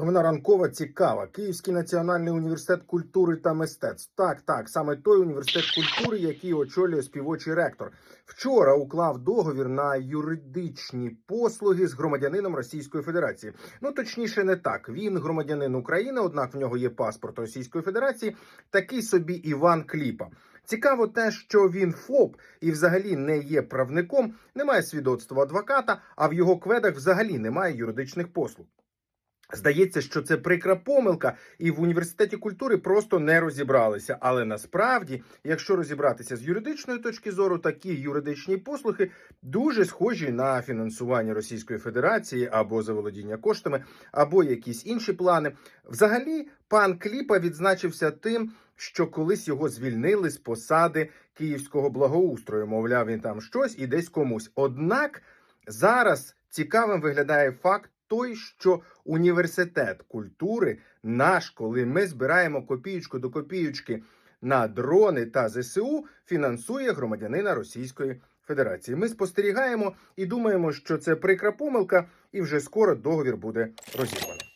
Новина ранкова цікава. Київський національний університет культури та мистецтв. Так, так, саме той університет культури, який очолює співочий ректор. Вчора уклав договір на юридичні послуги з громадянином Російської Федерації. Ну точніше, не так. Він громадянин України, однак в нього є паспорт Російської Федерації. Такий собі Іван Кліпа. Цікаво те, що він ФОП і взагалі не є правником, немає свідоцтва адвоката, а в його кведах взагалі немає юридичних послуг. Здається, що це прикра помилка, і в університеті культури просто не розібралися. Але насправді, якщо розібратися з юридичної точки зору, такі юридичні послуги дуже схожі на фінансування Російської Федерації або заволодіння коштами, або якісь інші плани. Взагалі, пан Кліпа відзначився тим, що колись його звільнили з посади київського благоустрою. Мовляв, він там щось і десь комусь. Однак зараз цікавим виглядає факт той, що університет культури наш, коли ми збираємо копієчку до копієчки на дрони та ЗСУ, фінансує громадянина Російської Федерації. Ми спостерігаємо і думаємо, що це прикра помилка, і вже скоро договір буде розірвано.